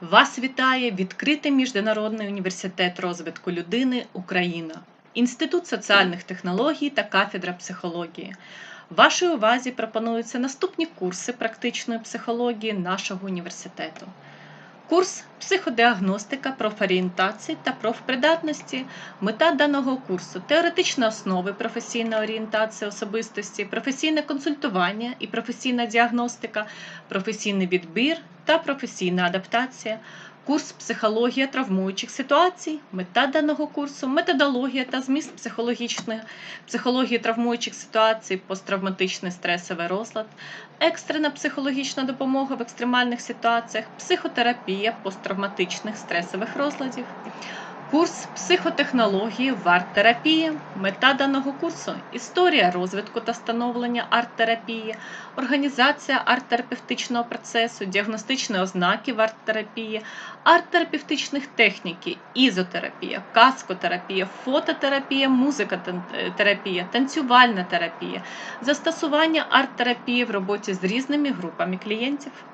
Вас вітає відкритий міжнародний університет розвитку людини Україна, Інститут соціальних технологій та кафедра психології. Вашій увазі пропонуються наступні курси практичної психології нашого університету. Курс психодіагностика профорієнтації та профпридатності. Мета даного курсу теоретичні основи професійної орієнтації особистості, професійне консультування і професійна діагностика, професійний відбір та професійна адаптація. Курс психологія травмуючих ситуацій, мета даного курсу, методологія та зміст психологічної психології травмуючих ситуацій, посттравматичний стресовий розлад, екстрена психологічна допомога в екстремальних ситуаціях, психотерапія посттравматичних стресових розладів. Курс психотехнології в арт-терапії. Мета даного курсу історія розвитку та становлення арт-терапії, організація арт-терапевтичного процесу, діагностичні ознаки в арт-терапії, арт-терапевтичних техніки, ізотерапія, каскотерапія, фототерапія, музикотерапія, танцювальна терапія, застосування арт-терапії в роботі з різними групами клієнтів.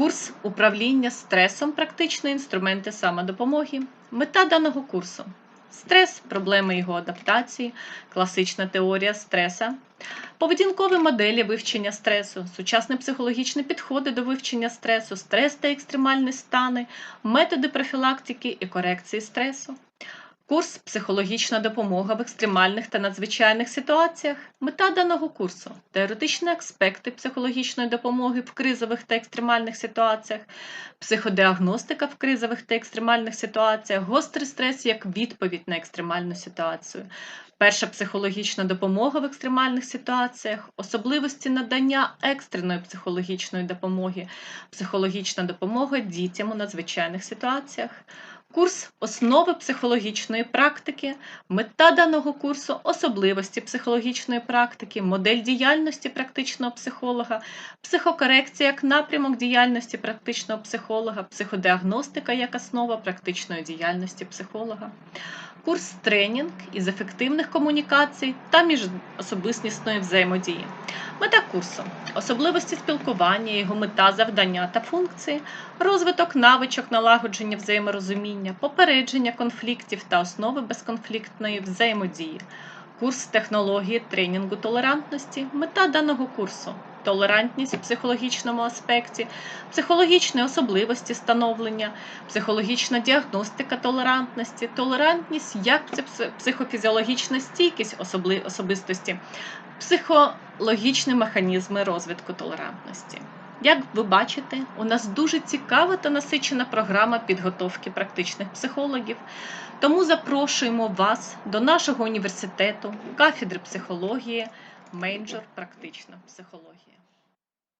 Курс управління стресом, практично інструменти самодопомоги. Мета даного курсу стрес, проблеми його адаптації, класична теорія стреса, поведінкові моделі вивчення стресу, сучасні психологічні підходи до вивчення стресу, стрес та екстремальні стани, методи профілактики і корекції стресу. Курс психологічна допомога в екстремальних та надзвичайних ситуаціях. Мета даного курсу теоретичні аспекти психологічної допомоги в кризових та екстремальних ситуаціях, психодіагностика в кризових та екстремальних ситуаціях, гострий стрес як відповідь на екстремальну ситуацію. Перша психологічна допомога в екстремальних ситуаціях, особливості надання екстреної психологічної допомоги, психологічна допомога дітям у надзвичайних ситуаціях. Курс основи психологічної практики, мета даного курсу особливості психологічної практики, модель діяльності практичного психолога, психокорекція як напрямок діяльності практичного психолога, психодіагностика як основа практичної діяльності психолога. Курс тренінг із ефективних комунікацій та міжособистісної взаємодії. Мета курсу особливості спілкування, його мета, завдання та функції, розвиток навичок налагодження взаєморозуміння, попередження конфліктів та основи безконфліктної взаємодії. Курс технології тренінгу толерантності. Мета даного курсу толерантність в психологічному аспекті, психологічні особливості становлення, психологічна діагностика толерантності, толерантність як психофізіологічна стійкість особистості, психологічні механізми розвитку толерантності. Як ви бачите, у нас дуже цікава та насичена програма підготовки практичних психологів. Тому запрошуємо вас до нашого університету, кафедри психології, мейджор практична психологія.